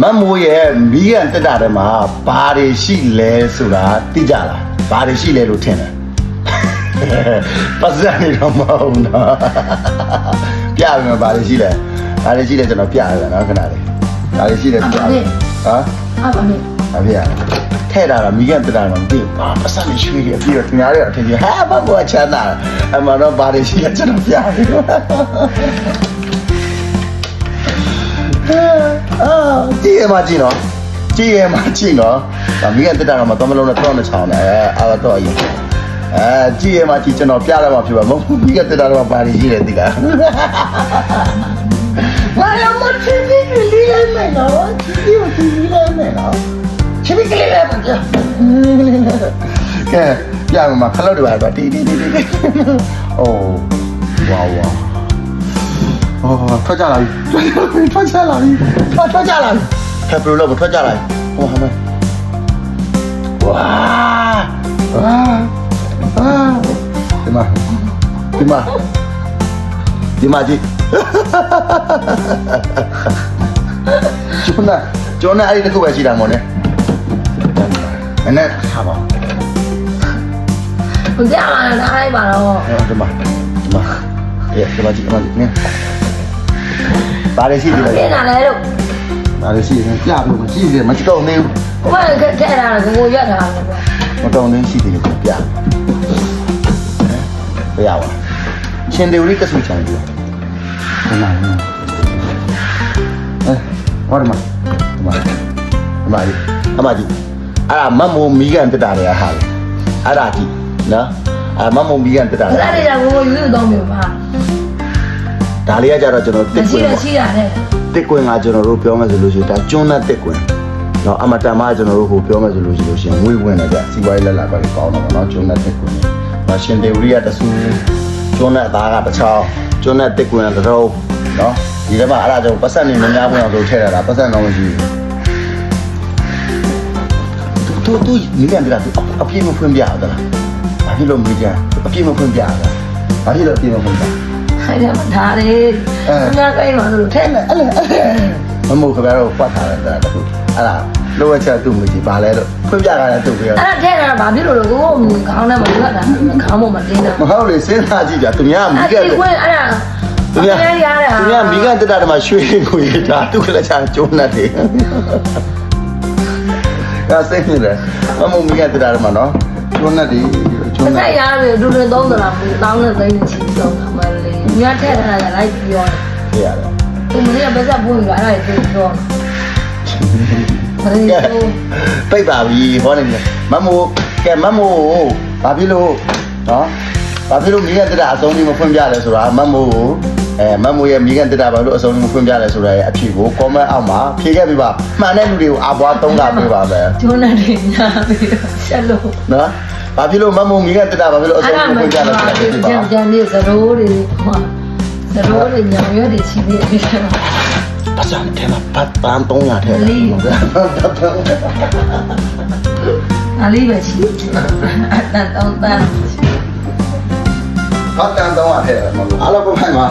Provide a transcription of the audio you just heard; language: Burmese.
မတ်မိုးရဲ့မီးကန်တက်တာထဲမှာဘာတွေရှိလဲဆိုတာသိကြလားဘာတွေရှိလဲလို့ထင်တယ်ပတ်စံနေတော့မဟုတ်နော်ပြပြီမဘာတွေရှိလဲဘာတွေရှိလဲကျွန်တော်ပြရမယ်နော်ခဏလေးဘာတွေရှိလဲပြရမယ်ဟမ်အားပါမေအဖေရထဲ့တာတော့မိကန်တက်တာတော့မသိဘူးဘာပတ်စံနေရွှေတွေအပြီးတော့သူများတွေအထင်ကြီးဟာဘာဘောချမ်းသာအမှန်တော့ဘာတွေရှိလဲကျွန်တော်ပြပြီ အာကြည့်ရမှာကြည့်နော်ကြည့်ရမှာကြည့်နော်ဒါမိကန်တက်တာတော့မတော်မလုံးနဲ့တော့နဲ့ချောင်းတယ်အဲအာတော့အရင်အဲကြည့်ရမှာကြည့်ကျွန်တော်ပြရမှာဖြစ်ပါမဟုတ်မိကန်တက်တာတော့ဘာတွေရှိလဲသိလားဘာလို့မချစ်ပြီးလေးလိုက်မယ်နော်ချစ်ပြီးချစ်ပြီးလိုက်မယ်နော်ချစ်ပြီးကလေးလည်းပြကဲပြမမခလုတ်တွေပါတော့တီတီတီတီအိုးဝါဝါ အော်ထွက်ကြလာပြီထွက်ကြလာပြီထွက်ထွက်ကြလာပြီဖက်ပရိုလို့ထွက်ကြလာပြီဟောဟမ်းဝါဝါအာဒီမှာဒီမှာဒီမှာကြည့်ကျောင်းနာကျောင်းနာအဲ့ဒီတစ်ခုပဲရှိတာမို့နဲ့နည်းနည်းထားပါဘုရားလာတာလိုက်ပါတော့အဲဒီမှာဒီမှာအေးဒီမှာကြည့်ဒီမှာကြည့်နည်း ပါရရှိတယ်ပြင်လာလဲလို့ပါရရှိတယ်ပြလို့မရှိတယ်မကြည့်တော့နေဘူးဘုရားခက်ခဲတာကိုကိုရက်တာလေမတော်နေရှိတယ်ပြပြရပါရှင်တေဝရိကဆုချန်ပြဒီမှာအဲဟောဒီမှာဒီမှာဒီမှာအမကြီးအဲ့ဒါမတ်မိုးမီကန်တက်တာတွေဟာလေအဲ့ဒါကြည့်နော်အဲ့မတ်မိုးမီကန်တက်တာဘုတွေရားတွေကကိုယူတော့မြေပါ ဒါလေးကကြတော့ကျွန်တော်တစ်ကွင်းပေါ့ရှိရနဲ့တစ်ကွင်းကကျွန်တော်တို့ပြောမယ်ဆိုလို့ရှိရင်ဒါကျွန်းတဲ့တစ်ကွင်းနော်အမတန်မှကျွန်တော်တို့ဟိုပြောမယ်ဆိုလို့ရှိလို့ရှိရင်ဝေးဝင်တယ်ဗျစီဝိုင်းလက်လာပါလေကောင်းတော့ဗောနော်ကျွန်းတဲ့တစ်ကွင်းနဲ့ရှင်တေဝရီကတဆူကျွန်းတဲ့အသားကတစ်ချောင်းကျွန်းတဲ့တစ်ကွင်းကတစ်ထုပ်နော်ဒီထဲမှာအဲ့ဒါကြောင့်ပတ်စံနေမများဘူးအောင်လို့ထည့်ရတာပတ်စံတော့မရှိဘူးသူသူညီလေးကပြောတာအပြည့်မဖွင့်ပြရတာလားဘာဖြစ်လို့မပြကြအပြည့်မဖွင့်ပြရတာဘာဖြစ်လို့အပြည့်မဖွင့်ပြ ခိုင်းတယ်မထားလေဘုရားကိန်းမှာလို့ထဲနဲ့အဲ့လေအဲ့လေမမို့ခင်ဗျားတို့ပတ်ထားတယ်တခုအဲ့ဒါလိုဝက်ချက်သူ့မကြီးပါလဲလို့ဖွင့်ပြတာလည်းသူ့ပြရအဲ့ဒါထဲတာဘာဖြစ်လို့လဲကိုကိုခေါင်းထဲမှာလွတ်တာခေါင်းပေါ်မှာတင်းတာမဟုတ်လေစဉ်းစားကြည့်ကြသူများမိအဲ့ကဒီကွင်းအဲ့ဒါသူများရရတာသူများမိကတက်တာတမှာရွှေကိုရတာသူကလည်းချာကျုံးနေတယ်ကစိတ်နေတယ်မမို့မိကတက်တာတမှာနော်ကျုံးနေတယ် ကျုံးတစ်နေဆက်ရတယ်ဒူရင်သုံးသလားမသိတောင်းနဲ့သိန်းချီသုံးတာမလေးမြတ်ထဲတာကလိုက်ပြောပြရတယ်သူမင်းကဘက်ကပွင့်ကြအဲ့ဒါကိုပြောမရင်းကဲဘူးပိတ်ပါပြီဟောနေတယ်မမို့ကဲမမို့ဘာဖြစ်လို့နော်ဘာဖြစ်လို့မိကတက်တာအဆုံးကြီးမဖွင့်ပြလဲဆိုတာမမို့ကိုအဲမမို့ရဲ့မိကတက်တာဘာလို့အဆုံးကြီးမဖွင့်ပြလဲဆိုတာရဲ့အဖြေကို comment အောက်မှာဖြေခဲ့ပြပါမှန်တဲ့လူတွေကိုအဘွားသုံးတာပြပါမယ်ကျွန်းနဲ့ညာပြီးတော့ဆက်လို့နော် ဘာဖြစ်လို့မမို့မိကတက်တာဘာဖြစ်လို့အအဲ့ဆုံးဒါကြီးမမှဖွင့်ပြလဲဆိုတာဖြေပြကျပါန်ကျန်နေသရိုးတွေဟောသရိုးတွေညောင်ရွက်တွေချီပြီးပြီးတော့ပတ်စံထဲမှာပတ်ပန်း300ထဲလေးအလေးပဲချီအတန်တောင်းတန်းပတ်တန်300ထဲမလို့အားလုံးပုံမှန်ပါ